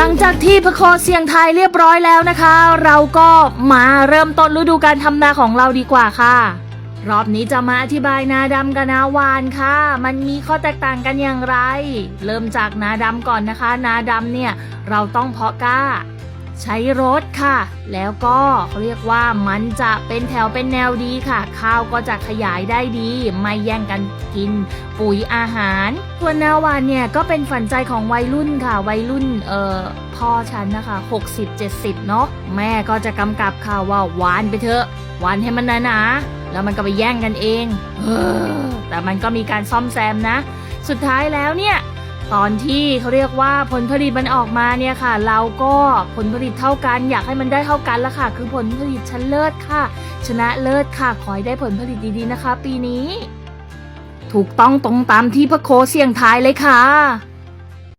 หลังจากที่พะโคเสียงไทายเรียบร้อยแล้วนะคะ เราก็มาเริ่มต้นฤดูการทำนาของเราดีกว่าค่ะ รอบนี้จะมาอธิบายนาดำกับนาวานค่ะ มันมีข้อแตกต่างกันอย่างไร เริ่มจากนาดำก่อนนะคะ นาดำเนี่ยเราต้องเพาะกล้า ใช้รถค่ะ แล้วก็เขาเรียกว่ามันจะเป็นแถวเป็นแนวดีค่ะ ข้าวก็จะขยายได้ดี ไม่แย่งกันกินปุ๋ยอาหารส่วนนาวานเนี่ยก็เป็นฝันใจของวัยรุ่นค่ะ วัยรุ่นเอ่อพ่อฉันนะคะ 60-70 เนาะแม่ก็จะกำกับค่ะว่าหวานไปเถอะหวานให้มันนะนะๆแล้วมันก็ไปแย่งกันเองเออแต่มันก็มีการซ่อมแซมนะ สุดท้ายแล้วเนี่ย ตอนที่เขาเรียกว่าผลผลิตมันออกมาเนี่ยค่ะ เราก็ผลผลิตเท่ากัน อยากให้มันได้เท่ากันละค่ะ คือผลผลิตชั้นเลิศค่ะ ชนะเลิศค่ะ ขอให้ได้ผลผลิตดีๆนะคะ ปีนี้ ถูกต้องตรงตามที่พระโคเสี่ยงทายเลยค่ะ